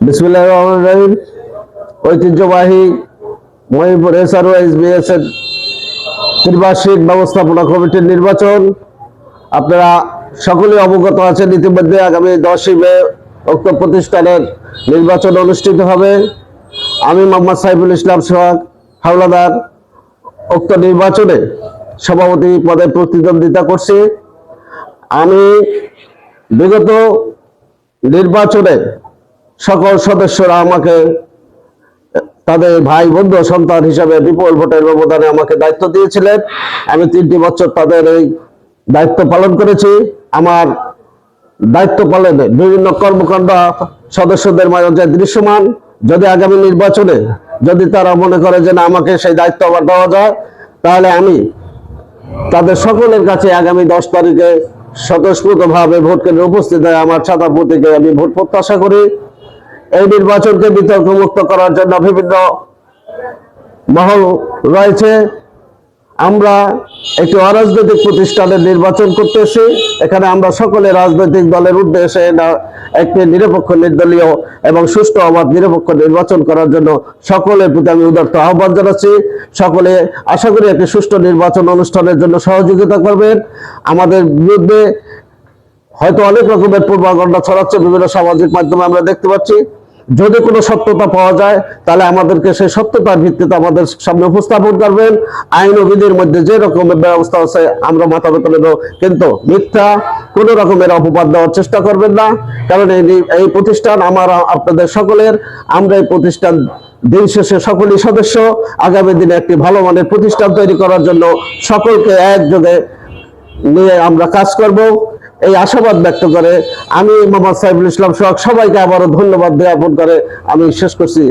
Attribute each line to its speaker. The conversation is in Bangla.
Speaker 1: বিসমুল্লাহ রহমান রহিম। ঐতিহ্যবাহী মহিপুর এসআরও এসবিএস এর ত্রিবার্ষিক ব্যবস্থাপনা কমিটির নির্বাচন। আপনারা সকলে অবগত আছেন, ইতিমধ্যে আগামী দশই মে উক্ত প্রতিষ্ঠানের নির্বাচন অনুষ্ঠিত হবে। আমি মোহাম্মদ সাইফুল ইসলাম সোহাগ, হাওলাদার। উক্ত নির্বাচনে সভাপতি পদে প্রতিদ্বন্দ্বিতা করছি। আমি বিগত নির্বাচনে সকল সদস্যরা আমাকে, তাদের ভাই, বন্ধু, সন্তান হিসাবে বিপুল ভোটের ব্যবধানে আমাকে দায়িত্ব দিয়েছিলেন। আমি তিনটি বছর তাদের এই দায়িত্ব পালন করেছি। আমার দায়িত্ব পালনে বিভিন্ন কর্মকাণ্ড সদস্যদের মাঝে দৃশ্যমান, যদি আগামী নির্বাচনে যদি তারা মনে করে যে না, আমাকে সেই দায়িত্ব আবার দেওয়া যায়, তাহলে আমি তাদের সকলের কাছে আগামী দশ তারিখে স্বতঃস্ফূর্তভাবে ভোট কেন্দ্রে উপস্থিত হয়ে আমার ছাতা প্রতীকে আমি ভোট প্রত্যাশা করি। এই নির্বাচনকে বিতর্ক মুক্ত করার জন্য বিভিন্ন মহল রয়েছে। আমরা একটি অরাজনৈতিক প্রতিষ্ঠানের নির্বাচন করতেছি এখানে আমরা সকলে রাজনৈতিক দলের উদ্দেশ্যে একটি নিরপেক্ষ, নির্দলীয় এবং সুষ্ঠু অবাধ নিরপেক্ষ নির্বাচন করার জন্য সকলের প্রতি আমি উদার্ত আহ্বান জানাচ্ছি। সকলে আশা করি একটি সুষ্ঠু নির্বাচন অনুষ্ঠানের জন্য সহযোগিতা করবেন। আমাদের বিরুদ্ধে হয়তো অনেক রকমের পূর্বাগণ্ডা ছড়াচ্ছে, বিভিন্ন সামাজিক মাধ্যমে আমরা দেখতে পাচ্ছি। যদি কোনো সত্যতা পাওয়া যায়, তাহলে আমাদেরকে সেই সত্যতার ভিত্তিতে আমাদের সামনে উপস্থাপন করবেন। আইন ও বিধির মধ্যে যে রকমের ব্যবস্থা আছে, আমরা মাথা বেতন দেবো কিন্তু মিথ্যা, কোনো রকমের অপবাদ দেওয়ার চেষ্টা করবেন না। কারণ এই এই প্রতিষ্ঠান আমার, আপনাদের সকলের। আমরা এই প্রতিষ্ঠান দিন শেষে সকলই সদস্য। আগামী দিনে একটি ভালো মানের প্রতিষ্ঠান তৈরি করার জন্য সকলকে একযোগে নিয়ে আমরা কাজ করব। এই আশাবাদ ব্যক্ত করে। আমি মোহাম্মদ সাইফুল ইসলাম সহ সবাইকে আবারও ধন্যবাদ জ্ঞাপন করে আমি শেষ করছি।